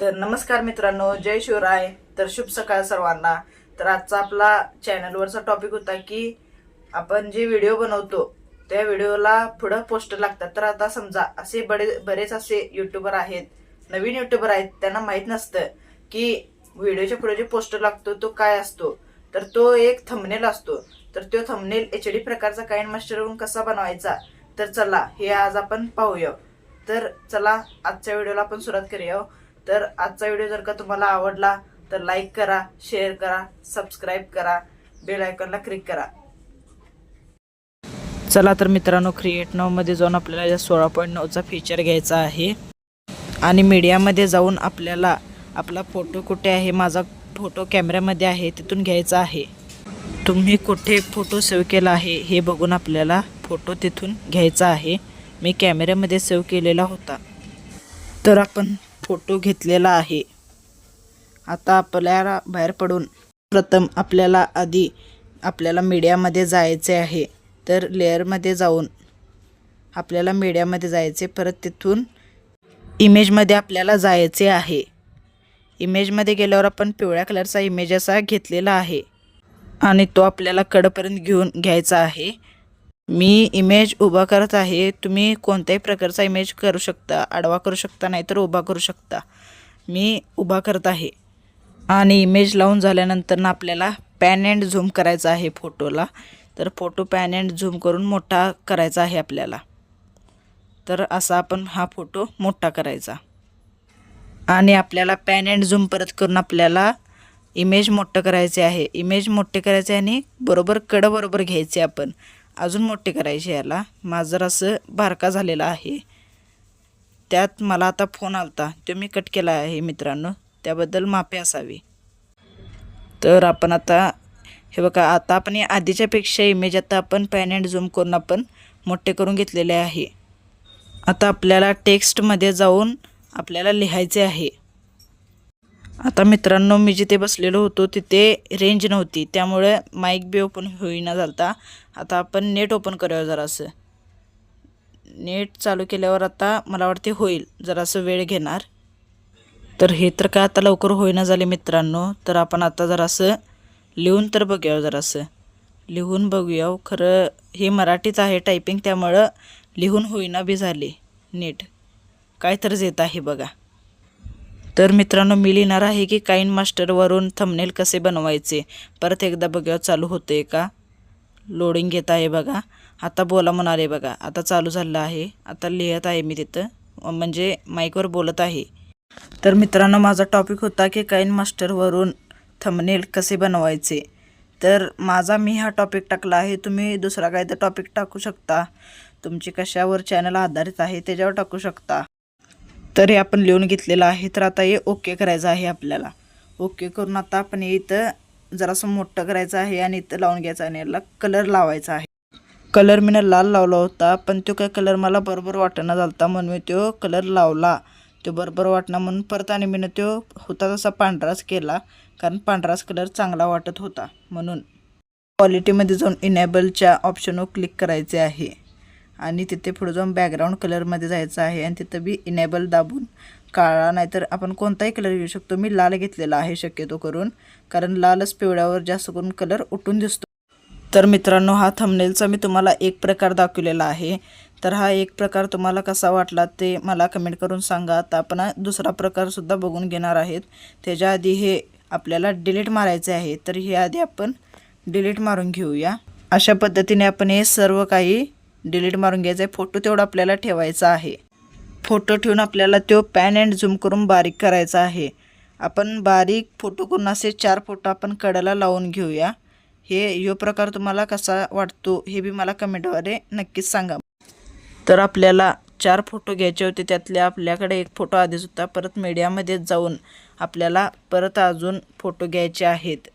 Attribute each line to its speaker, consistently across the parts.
Speaker 1: तर नमस्कार मित्रांनो जय शिवराय. तर शुभ सकाळ सर्वांना. तर आजचा आपला चॅनलवरचा टॉपिक होता की आपण जे व्हिडिओ बनवतो त्या व्हिडिओला पुढं पोस्टर लागतात. तर आता समजा असे बडे बरेच असे युट्यूबर आहेत नवीन युट्यूबर आहेत त्यांना माहीत नसतं की व्हिडिओच्या पुढे जे पोस्टर लागतो तो काय असतो. तर तो एक थंबनेल असतो. तर तो थंबनेल एच डी प्रकारचा काइन मास्टरवरून कसा बनवायचा? तर चला हे आज आपण पाहूया. तर चला आजच्या व्हिडिओला आपण सुरुवात करूया. तर आजचा व्हिडिओ जर का तुम्हाला आवडला तर लाईक करा शेअर करा सबस्क्राईब करा बेल आयकॉनला क्लिक करा. चला तर मित्रांनो क्रिएट नऊमध्ये जाऊन आपल्याला या सोळा पॉईंट नऊचा फीचर घ्यायचा आहे. आणि मीडियामध्ये जाऊन आपल्याला आपला फोटो कुठे आहे माझा फोटो कॅमेऱ्यामध्ये आहे तिथून घ्यायचा आहे. तुम्ही कुठे फोटो सेव्ह केला आहे हे बघून आपल्याला फोटो तिथून घ्यायचा आहे. मी कॅमेऱ्यामध्ये सेव्ह केलेला होता. तर आपण फोटो घेतलेला आहे. आता आपल्याला बाहेर पडून प्रथम आपल्याला आधी आपल्याला मीडियामध्ये जायचे आहे. तर लेअरमध्ये जाऊन आपल्याला मीडियामध्ये जायचे. परत तिथून इमेजमध्ये आपल्याला जायचे आहे. इमेजमध्ये गेल्यावर आपण पिवळ्या कलरचा इमेज असा घेतलेला आहे. आणि तो आपल्याला कडपर्यंत घेऊन घ्यायचा आहे. मी इमेज उभा करत आहे तुम्ही कोणत्याही प्रकारचा इमेज करू शकता आडवा करू शकता नाहीतर उभा करू शकता. मी उभा करत आहे. आणि इमेज लावून झाल्यानंतर ना आपल्याला पॅन अँड झूम करायचा आहे फोटोला तर फोटो पॅन अँड झूम करून मोठा करायचा आहे आपल्याला. तर असा आपण हा फोटो मोठा करायचा. आणि आपल्याला पॅन अँड झूम परत करून आपल्याला इमेज मोठं करायचे आहे. इमेज मोठे करायचे आणि बरोबर कडं बरोबर घ्यायचे आपण. अजून मोठे करायचे याला. माझं असं बारका झालेला आहे. त्यात मला आता फोन आलता. तो मी कट केला आहे मित्रांनो. त्याबद्दल माफी असावी. तर आपण आता हे बघा आता आपण या आधीच्यापेक्षा इमेज आता आपण पॅन अँड झूम करून आपण मोठे करून घेतलेले आहे. आता आपल्याला टेक्स्टमध्ये जाऊन आपल्याला लिहायचे आहे. आता मित्रांनो मी जिथे बसलेलो होतो तिथे रेंज नव्हती. त्यामुळे माईक बी ओपन होईना झालता. आता आपण नेट ओपन करूया जरासं. नेट चालू केल्यावर आता मला वाटते होईल. जरासं वेळ घेणार. तर हे तर काय आता लवकर होईना झाले मित्रांनो. तर आपण आता जरासं लिहून तर बघूया जरासं. लिहून बघूया खरं हे मराठीच आहे टायपिंग त्यामुळं लिहून होईना बी झाले. नीट काय तर येत आहे बघा. तर मित्रांनो मी लिहिणार आहे की काइन मास्टरवरून थंबनेल कसे बनवायचे? परत एकदा बघा चालू होते का? लोडिंग घेत आहे बघा. आता बोला म्हणाले बघा. आता चालू झालं आहे. आता लिहत आहे मी तिथं. म्हणजे माईकवर बोलत आहे. तर मित्रांनो माझा टॉपिक होता की काइन मास्टरवरून थंबनेल कसे बनवायचे? तर माझा मी हा टॉपिक टाकला आहे. तुम्ही दुसरा काय तर टॉपिक टाकू शकता. तुमची कशावर चॅनल आधारित आहे त्याच्यावर टाकू शकता. तर हे आपण लिहून घेतलेलं आहे. तर आता हे ओके करायचं आहे आपल्याला. ओके करून आता आपण हे इथं जरासं मोठं करायचं आहे आणि इथं लावून घ्यायचं आणि याला कलर लावायचा आहे. कलर मी लाल लावला होता पण तो काय कलर मला बरोबर वाटणं झालता म्हणून मी तो कलर लावला. तो बरोबर वाटणं म्हणून परत आणि मीनं तो होता तसा पांढराच केला कारण पांढराच कलर चांगला वाटत होता म्हणून. क्वालिटीमध्ये जाऊन इनेबलच्या ऑप्शनवर क्लिक करायचे आहे. आणि तिथे पुढे जाऊन बॅकग्राऊंड कलरमध्ये जायचं आहे आणि तिथं बी इनेबल दाबून काळा नाहीतर आपण कोणताही कलर घेऊ शकतो. मी लाल घेतलेला आहे शक्यतो करून कारण लालच पिवळ्यावर जास्त करून कलर उठून दिसतो. तर मित्रांनो हा थंबनेलचा मी तुम्हाला एक प्रकार दाखवलेला आहे. तर हा एक प्रकार तुम्हाला कसा वाटला ते मला कमेंट करून सांगा. आता आपण दुसरा प्रकारसुद्धा बघून घेणार आहेत. त्याच्या आधी हे आपल्याला डिलीट मारायचे आहे तर हे आधी आपण डिलीट मारून घेऊया. अशा पद्धतीने आपण हे सर्व काही डिलीट मारून घ्यायचा आहे. फोटो तेवढा आपल्याला ठेवायचा आहे. फोटो ठेवून आपल्याला तो पॅन अँड झूम करून बारीक करायचा आहे. आपण बारीक फोटो करून असे चार फोटो आपण कडाला लावून घेऊया. हे यो प्रकार तुम्हाला कसा वाटतो हे बी मला कमेंटद्वारे नक्कीच सांगा. तर आपल्याला चार फोटो घ्यायचे होते. त्यातले आपल्याकडे एक फोटो आधीच होता. परत मीडियामध्ये जाऊन आपल्याला परत अजून फोटो घ्यायचे आहेत.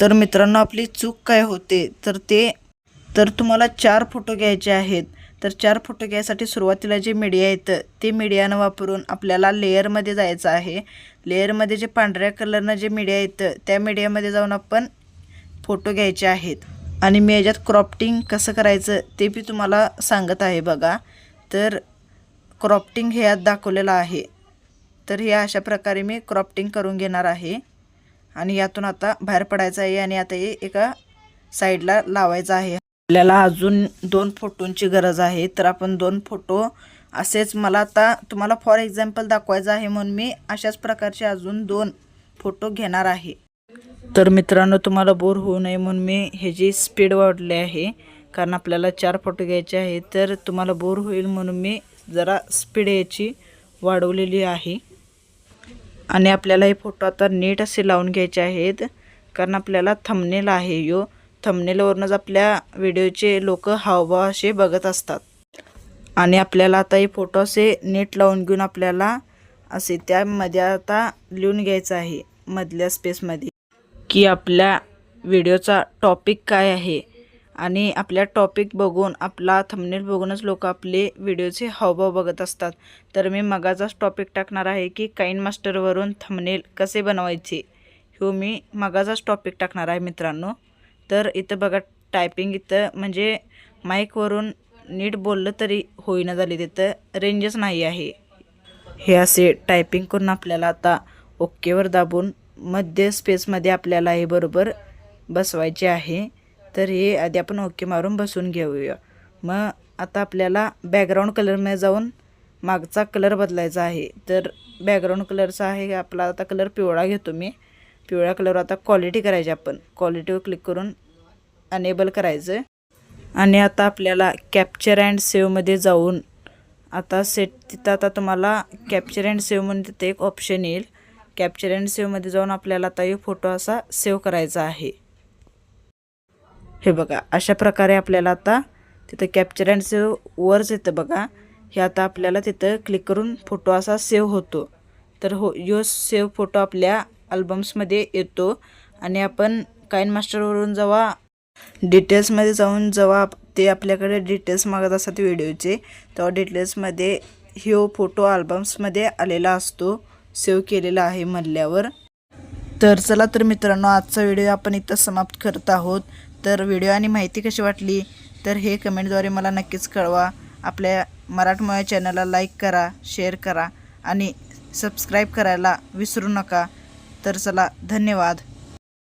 Speaker 1: तर मित्रांनो आपली चूक काय होते? तर ते तर तुम्हाला चार फोटो घ्यायचे आहेत. तर चार फोटो घ्यायसाठी सुरुवातीला जे मीडिया येतं ते मीडियानं वापरून आपल्याला लेअरमध्ये जायचं आहे. लेअरमध्ये जे पांढऱ्या कलरनं जे मीडिया येतं त्या मीडियामध्ये जाऊन आपण फोटो घ्यायचे आहेत. आणि मी याच्यात क्रॉप्टिंग कसं करायचं ते बी तुम्हाला सांगत आहे बघा. तर क्रॉप्टिंग हे यात दाखवलेलं आहे. तर हे अशा प्रकारे मी क्रॉप्टिंग करून घेणार आहे. आणि यातून आता बाहेर पडायचं आहे आणि आता हे एका साईडला लावायचं आहे. आपल्याला अजून दोन फोटोंची गरज आहे. तर आपण दोन फोटो असेच मला आता तुम्हाला फॉर एक्झाम्पल दाखवायचं आहे म्हणून मी अशाच प्रकारचे अजून दोन फोटो घेणार आहे. तर मित्रांनो तुम्हाला बोर होऊ नये म्हणून मी ह्याची स्पीड वाढली आहे कारण आपल्याला चार फोटो घ्यायचे आहे तर तुम्हाला बोर होईल म्हणून मी जरा स्पीड याची वाढवलेली आहे. आणि आपल्याला हे फोटो आता नीट असे लावून घ्यायचे आहेत कारण आपल्याला थंबनेल आहे यो. थंबनेलवरूनच आपल्या व्हिडिओचे लोक हावभाव असे बघत असतात. आणि आपल्याला आता हे फोटो असे नीट लावून घेऊन आपल्याला असे त्यामध्ये आता लिहून घ्यायचं आहे मधल्या स्पेसमध्ये की आपल्या व्हिडिओचा टॉपिक काय आहे? आणि आपल्या टॉपिक बघून आपला थंबनेल बघूनच लोक आपले व्हिडिओचे हावभाव बघत असतात. तर मी मगाचाच टॉपिक टाकणार आहे की काईन मास्टरवरून थंबनेल कसे बनवायचे हो मी मगाचाच टॉपिक टाकणार आहे मित्रांनो. तर इथं बघा टायपिंग इथं म्हणजे माईकवरून नीट बोललं तरी होईना झाली तिथं. रेंजच नाही आहे. हे असे टायपिंग करून आपल्याला आता ओकेवर दाबून मध्य स्पेसमध्ये आपल्याला हे बरोबर बसवायचे आहे. तर हे आधी आपण ओके मारून बसून घेऊया. मग आता आपल्याला बॅकग्राऊंड कलरमध्ये जाऊन मागचा कलर बदलायचा आहे. तर बॅकग्राऊंड कलरचा आहे आपला आता कलर पिवळा घेतो मी. पिवळ्या कलरवर आता क्वालिटी करायची आपण. क्वालिटीवर क्लिक करून अनेबल करायचं आणि आता आपल्याला कॅप्चर अँड सेव्हमध्ये जाऊन आता सेट तिथं आता तुम्हाला कॅप्चर अँड सेव्ह म्हणून तिथं एक ऑप्शन येईल. कॅप्चर अँड सेव्हमध्ये जाऊन आपल्याला आता हे फोटो असा सेव्ह करायचा आहे. हे बघा अशा प्रकारे आपल्याला आता तिथं कॅप्चर अँड सेव्ह वरच येतं बघा. हे आता आपल्याला तिथं क्लिक करून फोटो असा सेव्ह होतो. तर हो यो सेव्ह फोटो आपल्या अल्बम्समध्ये येतो. आणि आपण काइन मास्टरवरून जेव्हा डिटेल्समध्ये जाऊन जेव्हा ते आपल्याकडे डिटेल्स मागत असतात व्हिडिओचे तेव्हा डिटेल्समध्ये ह्यो फोटो अल्बम्समध्ये आलेला असतो. सेव्ह केलेला आहे म्हणल्यावर तर चला तर मित्रांनो आजचा व्हिडिओ आपण इथं समाप्त करत आहोत. तर व्हिडिओ आणि माहिती कशी वाटली? तर हे कमेंटद्वारे मला नक्कीच कळवा. आपल्या मराठमोळ्या चॅनलला लाईक करा शेअर करा आणि सबस्क्राईब करायला विसरू नका. तर चला धन्यवाद.